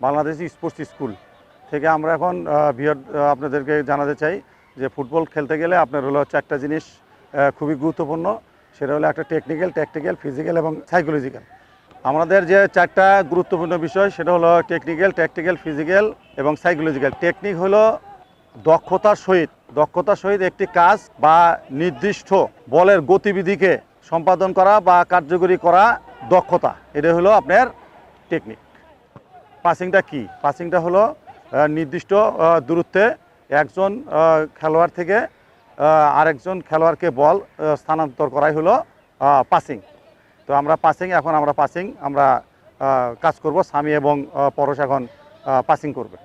Bangladesh sports school থেকে আমরা এখন বিহার আপনাদেরকে জানাতে চাই যে ফুটবল খেলতে গেলে আপনার হলো চারটা জিনিস খুবই গুরুত্বপূর্ণ, সেটা হলো একটা টেকনিক্যাল ট্যাকটিক্যাল ফিজিক্যাল এবং সাইকোলজিক্যাল আমাদের যে চারটা গুরুত্বপূর্ণ বিষয়, সেটা হলো টেকনিক্যাল ট্যাকটিক্যাল ফিজিক্যাল এবং সাইকোলজিক্যাল টেকনিক হলো দক্ষতার সহিত দক্ষতার সহিত একটি কাজ বা নির্দিষ্ট বলের গতিবিধিকে সম্পাদন করা বা কার্যকরী করা দক্ষতা। এটা হলো আপনার টেকনিক পাসিংটা কি? পাসিংটা হলো নির্দিষ্ট দূরত্বে একজন খেলোয়াড় থেকে আরেকজন খেলোয়াড়কে বল স্থানান্তর করাই হলো পাসিং। তো আমরা পাসিং, এখন আমরা পাসিং, আমরা কাজ করব। স্বামী এবং পরশ এখন পাসিং করবে।